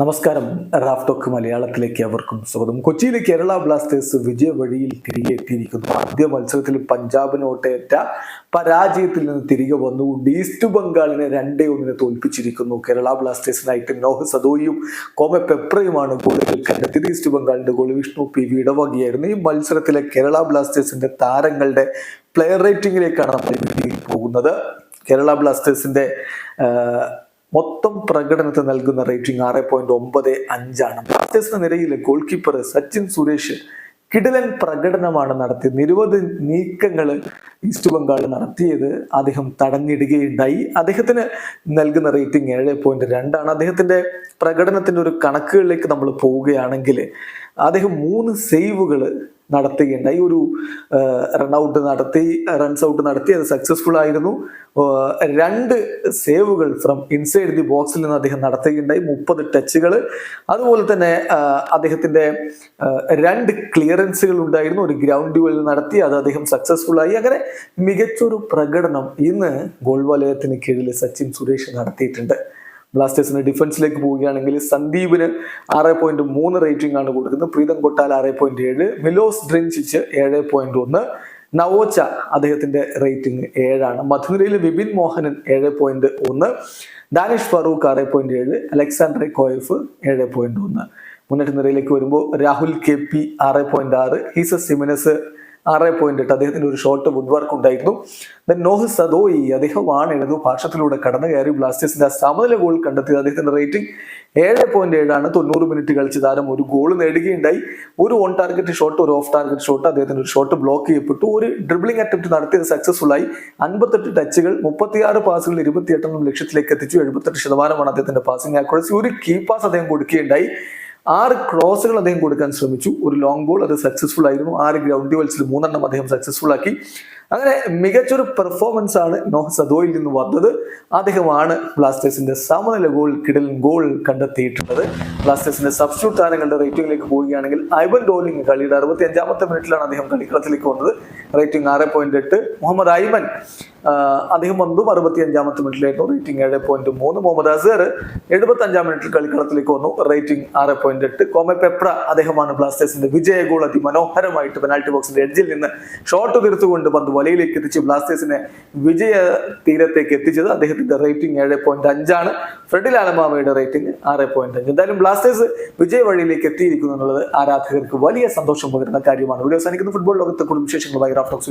നമസ്കാരം. Raf talk മലയാളത്തിലേക്ക് അവർക്കും സ്വാഗതം. കൊച്ചിയിലെ കേരള ബ്ലാസ്റ്റേഴ്സ് വിജയ വഴിയിൽ തിരികെ എത്തിയിരിക്കുന്നു. ആദ്യ മത്സരത്തിൽ പഞ്ചാബിനോട്ടേറ്റ പരാജയത്തിൽ നിന്ന് തിരികെ വന്നുകൊണ്ട് ഈസ്റ്റ് ബംഗാളിനെ രണ്ടേ ഒന്നിനെ തോൽപ്പിച്ചിരിക്കുന്നു. കേരള ബ്ലാസ്റ്റേഴ്സിനായിട്ട് നോഹ് സദോയും കോമ പെപ്രയുമാണ് ഗോളുകൾ കണ്ടെത്തിയത്. ഈസ്റ്റ് ബംഗാളിന്റെ ഗോൾ വിഷ്ണു പി വി ഇടവകയായിരുന്നു. ഈ മത്സരത്തിലെ കേരള ബ്ലാസ്റ്റേഴ്സിന്റെ താരങ്ങളുടെ പ്ലെയർ റേറ്റിംഗിലേക്കാണ് നമ്മൾ പോകുന്നത്. കേരള ബ്ലാസ്റ്റേഴ്സിന്റെ മൊത്തം പ്രകടനത്തിന് നൽകുന്ന റേറ്റിംഗ് ആറ് പോയിന്റ് ഒമ്പത് അഞ്ചാണ്. ബ്ലാസ്റ്റേഴ്സിന്റെ നിരയിലെ ഗോൾ കീപ്പർ സച്ചിൻ സുരേഷ് കിടലൻ പ്രകടനമാണ് നടത്തി നിരവധി നീക്കങ്ങൾ ഈസ്റ്റ് ബംഗാൾ നടത്തിയത് അദ്ദേഹം തടഞ്ഞിടുകയുണ്ടായി. അദ്ദേഹത്തിന് നൽകുന്ന റേറ്റിംഗ് ഏഴ് പോയിന്റ് രണ്ടാണ്. അദ്ദേഹത്തിന്റെ പ്രകടനത്തിന്റെ ഒരു കണക്കുകളിലേക്ക് നമ്മൾ പോവുകയാണെങ്കിൽ അദ്ദേഹം മൂന്ന് സേവുകൾ നടത്തുകയുണ്ടായി. ഒരു റൺ ഔട്ട് നടത്തി റൺസ് ഔട്ട് നടത്തി അത് സക്സസ്ഫുൾ ആയിരുന്നു. രണ്ട് സേവുകൾ ഫ്രം ഇൻസൈഡ് ദി ബോക്സിൽ നിന്ന് അദ്ദേഹം നടത്തുകയുണ്ടായി. മുപ്പത് ടച്ചുകൾ അതുപോലെ തന്നെ അദ്ദേഹത്തിന്റെ രണ്ട് ക്ലിയറൻസുകൾ ഉണ്ടായിരുന്നു. ഒരു ഗ്രൗണ്ട് ഡ്യുവൽ നടത്തി അത് അദ്ദേഹം സക്സസ്ഫുൾ ആയി. അങ്ങനെ മികച്ചൊരു പ്രകടനം ഇന്ന് ഗോൾ വലയത്തിന് കീഴിൽ സച്ചിൻ സുരേഷ് നടത്തിയിട്ടുണ്ട്. ബ്ലാസ്റ്റേഴ്സിന്റെ ഡിഫൻസിലേക്ക് പോവുകയാണെങ്കിൽ സന്ദീപിന് ആറ് പോയിന്റ് മൂന്ന് റേറ്റിംഗ് ആണ് കൊടുക്കുന്നത്. പ്രീതം കൊട്ടാൽ ആറ് പോയിന്റ് ഏഴ് മിലോസ് ഡ്രിൻചിച്ച് ഏഴ് പോയിന്റ് ഒന്ന് നവോച്ച അദ്ദേഹത്തിന്റെ റേറ്റിംഗ് ഏഴാണ്. മധുരയിലെ വിപിൻ മോഹനൻ ഏഴ് പോയിന്റ് ഒന്ന് ഡാനിഷ് ഫറൂഖ് ആറ് പോയിന്റ് ഏഴ് അലക്സാണ്ടർ കോയഫ് ഏഴ് പോയിന്റ് ഒന്ന്. മുന്നേറ്റ നിരയിലേക്ക് വരുമ്പോൾ രാഹുൽ കെ പി ആറ് പോയിന്റ് ആറ് ഹീസസ് സിമിനസ് ആറ് പോയിന്റ് എട്ട്. അദ്ദേഹത്തിന്റെ ഒരു ഷോർട്ട് വുഡ് വർക്ക് ഉണ്ടായിരുന്നു. ദെൻ നോഹ് സദോയി അദ്ദേഹമാണ് ഇടതു ഭാഷത്തിലൂടെ കടന്നു കയറി ബ്ലാസ്റ്റേഴ്സിന്റെ സമനില ഗോൾ കണ്ടെത്തിയത്. അദ്ദേഹത്തിന്റെ റേറ്റിംഗ് ഏഴ് പോയിന്റ് ഏഴാണ് തൊണ്ണൂറ് മിനിറ്റ് കളിച്ച് താരം ഒരു ഗോൾ നേടുകയുണ്ടായി. ഒരു ഓൺ ടാർഗറ്റ് ഷോട്ട് ഒരു ഓഫ് ടാർഗറ്റ് ഷോട്ട് അദ്ദേഹത്തിന്റെ ഒരു ഷോട്ട് ബ്ലോക്ക് ചെയ്യപ്പെട്ടു. ഒരു ഡ്രിബ്ലിംഗ് അറ്റംപ്റ്റ് നടത്തിയത് സക്സസ്ഫുൾ ആയി. അൻപത്തെട്ട് ടച്ചുകൾ മുപ്പത്തിയാറ് പാസുകൾ ഇരുപത്തിയെട്ടെണ്ണം ലക്ഷ്യത്തിലേക്ക് എത്തിച്ചു. എഴുപത്തെട്ട് ശതമാനമാണ് അദ്ദേഹത്തിന്റെ പാസിംഗ് ആക്യുറസി ഒരു കീ പാസ് അദ്ദേഹം കൊടുക്കുകയുണ്ടായി. ആറ് ക്രോസുകൾ അദ്ദേഹം കൊടുക്കാൻ ശ്രമിച്ചു. ഒരു ലോങ് ബോൾ അത് സക്സസ്ഫുൾ ആയിരുന്നു. ആറ് ഗ്രൗണ്ട് വെൽസിൽ മൂന്നെണ്ണം അദ്ദേഹം സക്സസ്ഫുൾ ആക്കി. അങ്ങനെ മികച്ചൊരു പെർഫോമൻസ് ആണ് നോഹ് സദോയിൽ നിന്ന് വന്നത്. അദ്ദേഹമാണ് ബ്ലാസ്റ്റേഴ്സിന്റെ സമനില ഗോൾ കിടലൻ ഗോൾ കണ്ടെത്തിയിട്ടുള്ളത്. ബ്ലാസ്റ്റേഴ്സിന്റെ സബ്സ്റ്റിറ്റ്യൂട്ട് താരങ്ങളുടെ റേറ്റിംഗിലേക്ക് പോവുകയാണെങ്കിൽ ഐബൻ ഡോലിംഗ് കളിയുടെ അറുപത്തി അഞ്ചാമത്തെ മിനിറ്റിലാണ് അദ്ദേഹം കളിക്കളത്തിലേക്ക് വന്നത്. റേറ്റിംഗ് ആറ് പോയിന്റ് എട്ട്. മുഹമ്മദ് ഐമൻ ആ, അദ്ദേഹം വന്നു. അറുപത്തി അഞ്ചാമത്തെ മിനിറ്റിലായിരുന്നു റേറ്റിംഗ് ഏഴ് പോയിന്റ് മൂന്ന്. മുഹമ്മദ് അസർ എഴുപത്തി അഞ്ചാം മിനിറ്റിൽ കളിക്കളത്തിലേക്ക് വന്നു. റേറ്റിംഗ് ആറ് പോയിന്റ് എട്ട്. കോമെ പെപ്ര അദ്ദേഹമാണ് ബ്ലാസ്റ്റേഴ്സിന്റെ വിജയ ഗോൾ അതിമനോഹരമായിട്ട് പെനാൽറ്റി ബോക്സിന്റെ എഡ്ജിൽ നിന്ന് ഷോട്ട് തീർത്തുകൊണ്ട് പന്ത് വലയിലേക്ക് എത്തിച്ച് ബ്ലാസ്റ്റേഴ്സിനെ വിജയ തീരത്തേക്ക് എത്തിച്ചത് അദ്ദേഹത്തിന്റെ റേറ്റിംഗ് ഏഴ് പോയിന്റ് അഞ്ചാണ്. ഫ്രെഡിൽ ആലമാമയുടെ റേറ്റിംഗ് ആറ് പോയിന്റ് അഞ്ച്. എന്തായാലും ബ്ലാസ്റ്റേഴ്സ് വിജയ വഴിയിലേക്ക് എത്തിയിരിക്കുന്നു എന്നുള്ളത് ആരാധകർക്ക് വലിയ സന്തോഷം പകരുന്ന കാര്യമാണ്. വീഡിയോ അവസാനിക്കുന്ന. ഫുട്ബോൾ ലോകത്തെ കുടുംബ വിശേഷങ്ങളുമായി റാഫ്റ്റോക്സ്